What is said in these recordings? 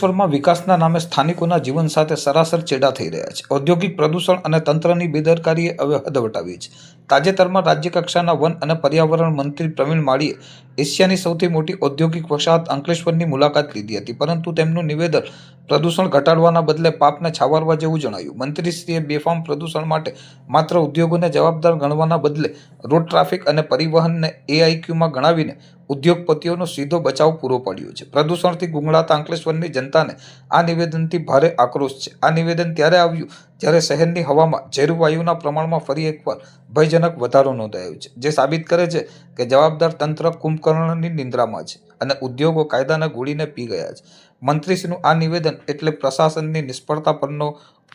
અંકલેશ્વરમાં વિકાસના નામે સ્થાનિકોના જીવન સાથે સરાસર ચેડા થઈ રહ્યા છે. ઔદ્યોગિક પ્રદૂષણ અને તંત્રની બેદરકારીએ હવે હદ વટાવી છે. તાજેતરમાં રાજ્ય કક્ષાના વન અને પર્યાવરણ મંત્રી પ્રવીણ માળીએ એશિયાની સૌથી મોટી ઔદ્યોગિક વસાહત અંકલેશ્વરની મુલાકાત લીધી હતી, પરંતુ તેમનું નિવેદન પ્રદૂષણ ઘટાડવાના બદલે પાપને છાવરવા જેવું જણાયું. મંત્રીશ્રીએ બેફામ પ્રદૂષણ માટે માત્ર ઉદ્યોગોને જવાબદાર ગણવાના બદલે રોડ ટ્રાફિક અને પરિવહનને એઆઈક્યુમાં ગણાવીને ઉદ્યોગપતિઓનો સીધો બચાવ પૂરો પડ્યો છે. પ્રદૂષણથી ગુંગળાતા અંકલેશ્વરની જનતાને આ નિવેદનથી ભારે આક્રોશ છે. આ નિવેદન ત્યારે આવ્યું જ્યારે શહેરની હવામાં ઝેર વાયુના પ્રમાણમાં ફરી એકવાર ભયજનક વધારો નોંધાયો છે, જે સાબિત કરે છે કે જવાબદાર તંત્ર કુંભકર્ણની નિંદ્રામાં છે અને ઉદ્યોગો કાયદાના ગોળીને પી ગયા છે. મંત્રીશ્રીનું આ નિવેદન એટલે પ્રશાસનની નિષ્ફળતા પરનો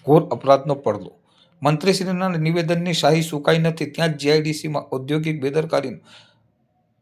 ઘોર અપરાધનો પડદો. મંત્રીશ્રીના નિવેદનની શાહી સુકાઈ નથી, ત્યાં જ જીઆઈડીસીમાં ઔદ્યોગિક બેદરકારીનું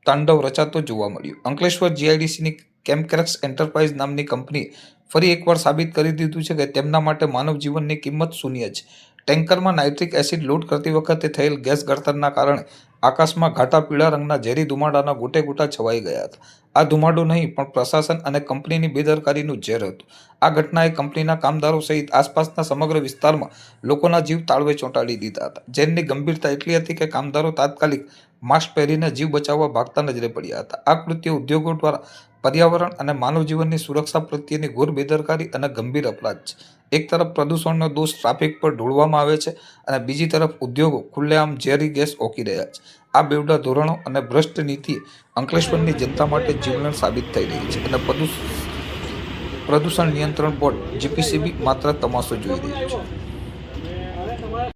તાંડવ રચાતો જોવા મળ્યું. અંકલેશ્વર જીઆઈડીસીની કેમક્રેક્સ એન્ટરપ્રાઇઝ નામની કંપની ફરી એકવાર સાબિત કરી દીધું છે કે તેમના માટે માનવ જીવનની કિંમત શૂન્ય છે. ટેન્કરમાં નાઇટ્રિક એસિડ લોડ કરતી વખતે થયેલ ગેસ ગળતરના કારણે આકાશમાં ઘાટા પીળા રંગના ઝેરી ધુમાડાના ગોટે ગોટા છવાઈ ગયા હતા. આ ધુમાડો નહીં, પણ પ્રશાસન અને કંપનીની બેદરકારીનું ઝેર હતું. આ ઘટનાએ કંપનીના કામદારો સહિત આસપાસના સમગ્ર વિસ્તારમાં લોકોના જીવ તાળવે ચોંટાડી દીધા હતા. ઝેરની ગંભીરતા એટલી હતી કે કામદારો તાત્કાલિક માસ્ક પહેરીને જીવ બચાવવા ભાગતા નજરે પડ્યા હતા. આ કૃત્ય ઉદ્યોગો દ્વારા પર્યાવરણ અને માનવ જીવનની સુરક્ષા પ્રત્યેની ઘોર બેદરકારી અને ગંભીર અપરાધ છે. એક તરફ પ્રદૂષણનો દોષ ટ્રાફિક પર ઢોળવામાં આવે છે અને બીજી તરફ ઉદ્યોગો ખુલ્લેઆમ ઝેરી ગેસ ઓકી રહ્યા છે. આ બેવડા ધોરણો અને ભ્રષ્ટ નીતિ અંકલેશ્વરની જનતા માટે જીવલેણ સાબિત થઈ રહી છે અને પ્રદૂષણ પ્રદૂષણ નિયંત્રણ બોર્ડ, જીપીસીબી માત્ર તમાશો જોઈ રહ્યું છે.